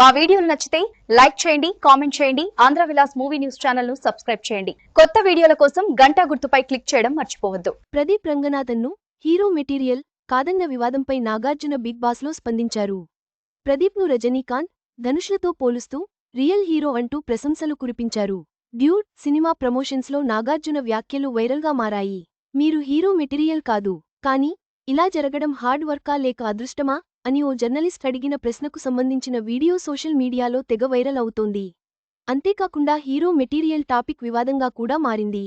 మా వీడియోలు నచ్చితే లైక్ చేయండి కామెంట్ చేయండి ఆంధ్ర విలాస్ మూవీ న్యూస్ ఛానల్ను సబ్స్క్రైబ్ చేయండి. కొత్త వీడియోల కోసం గంటా గుర్తుపై క్లిక్ చేయడం మర్చిపోవద్దు. ప్రదీప్ రంగనాథన్ను హీరో మెటీరియల్ కాదన్న వివాదంపై నాగార్జున బిగ్ బాస్లో స్పందించారు. ప్రదీప్ను రజనీకాంత్ ధనుష్లతో పోలుస్తూ రియల్ హీరో అంటూ ప్రశంసలు కురిపించారు. డ్యూడ్ సినిమా ప్రమోషన్స్లో నాగార్జున వ్యాఖ్యలు వైరల్గా మారాయి. మీరు హీరో మెటీరియల్ కాదు కానీ ఇలా జరగడం హార్డ్ వర్కా లేక అదృష్టమా? అని ఓ జర్నలిస్ట్ అడిగిన ప్రశ్నకు సంబంధించిన వీడియో సోషల్ మీడియాలో తెగ వైరల్ అవుతోంది. అంతేకాకుండా హీరో మెటీరియల్ టాపిక్ వివాదంగా కూడా మారింది.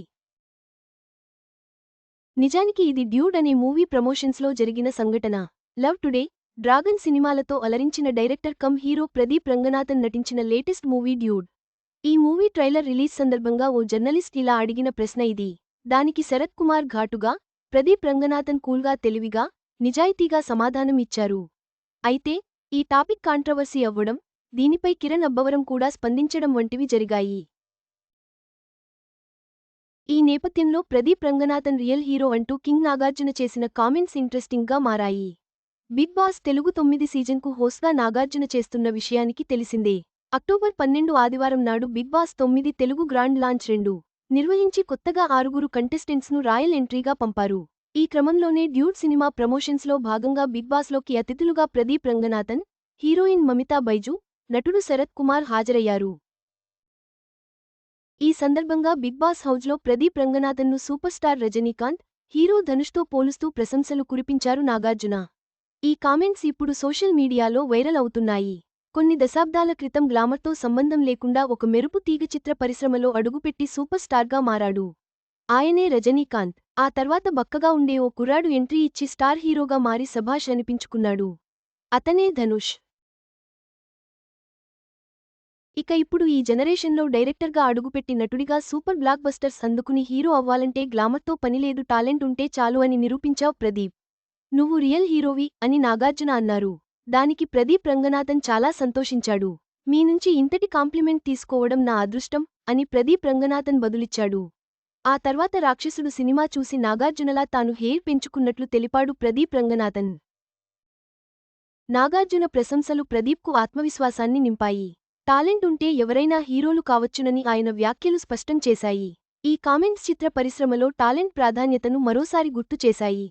నిజానికి ఇది డ్యూడ్ అనే మూవీ ప్రమోషన్స్లో జరిగిన సంఘటన. లవ్ టుడే డ్రాగన్ సినిమాలతో అలరించిన director cum hero Pradeep Ranganathan నటించిన లేటెస్ట్ మూవీ డ్యూడ్. ఈ మూవీ ట్రైలర్ రిలీజ్ సందర్భంగా ఓ జర్నలిస్ట్ ఇలా అడిగిన ప్రశ్న ఇది. దానికి శరత్ కుమార్ ఘాటుగా ప్రదీప్ రంగనాథన్ కూల్గా తెలివిగా నిజాయితీగా సమాధానం ఇచ్చారు అయితే ఈ టాపిక్ కాంట్రవర్సీ అవ్వడం దీనిపై కిరణ్ అబ్బవరం కూడా స్పందించడం వంటివి జరిగాయి. ఈ నేపథ్యంలో ప్రదీప్ రంగనాథన్ రియల్ హీరో అంటూ కింగ్ నాగార్జున చేసిన కామెంట్స్ ఇంట్రెస్టింగ్గా మారాయి. బిగ్ బాస్ తెలుగు తొమ్మిది సీజన్కు హోస్ట్గా నాగార్జున చేస్తున్న విషయానికి తెలిసిందే. అక్టోబర్ పన్నెండు ఆదివారం నాడు బిగ్ బాస్ తొమ్మిది తెలుగు గ్రాండ్ లాంచ్ రెండు నిర్వహించి కొత్తగా ఆరుగురు కంటెస్టెంట్స్ను రాయల్ ఎంట్రీగా పంపారు. ఈ క్రమంలోనే డ్యూడ్ సినిమా ప్రమోషన్స్లో భాగంగా బిగ్ బాస్లోకి అతిథులుగా ప్రదీప్ రంగనాథన్ హీరోయిన్ మమితా బైజు నటుడు శరత్ కుమార్ హాజరయ్యారు. ఈ సందర్భంగా బిగ్ బాస్ హౌజ్లో ప్రదీప్ రంగనాథన్ను సూపర్ స్టార్ రజనీకాంత్ హీరో ధనుష్తో పోలుస్తూ ప్రశంసలు కురిపించారు నాగార్జున. ఈ కామెంట్స్ ఇప్పుడు సోషల్ మీడియాలో వైరల్ అవుతున్నాయి. కొన్ని దశాబ్దాల క్రితం గ్లామర్తో సంబంధం లేకుండా ఒక మెరుపు తీగ చిత్ర పరిశ్రమలో అడుగుపెట్టి సూపర్ స్టార్గా మారాడు. ఆయనే రజనీకాంత్. ఆ తర్వాత బక్కగా ఉండే ఓ కుర్రాడు ఎంట్రీ ఇచ్చి స్టార్ హీరోగా మారి సభాష్ అనిపించుకున్నాడు. అతనే ధనుష్. ఇక ఇప్పుడు ఈ జనరేషన్లో డైరెక్టర్గా అడుగుపెట్టి నటుడిగా సూపర్ బ్లాక్ బస్టర్స్ అందుకుని హీరో అవ్వాలంటే గ్లామర్తో పనిలేదు టాలెంట్ ఉంటే చాలు అని నిరూపించావు ప్రదీప్. నువ్వు రియల్ హీరోవి అని నాగార్జున అన్నారు. దానికి ప్రదీప్ రంగనాథన్ చాలా సంతోషించాడు. మీ నుంచి ఇంతటి కాంప్లిమెంట్ తీసుకోవడం నా అదృష్టం అని ప్రదీప్ రంగనాథన్ బదులిచ్చాడు. ఆ తర్వాత రాక్షసుడు సినిమా చూసి నాగార్జునలా తాను హెయిర్ పెంచుకున్నట్లు తెలిపాడు ప్రదీప్ రంగనాథన్. నాగార్జున ప్రశంసలు ప్రదీప్కు ఆత్మవిశ్వాసాన్ని నింపాయి. టాలెంట్ ఉంటే ఎవరైనా హీరోలు కావచ్చునని ఆయన వ్యాఖ్యలు స్పష్టం చేశాయి. ఈ కామెంట్స్ చిత్ర పరిశ్రమలో టాలెంట్ ప్రాధాన్యతను మరోసారి గుర్తు చేశాయి.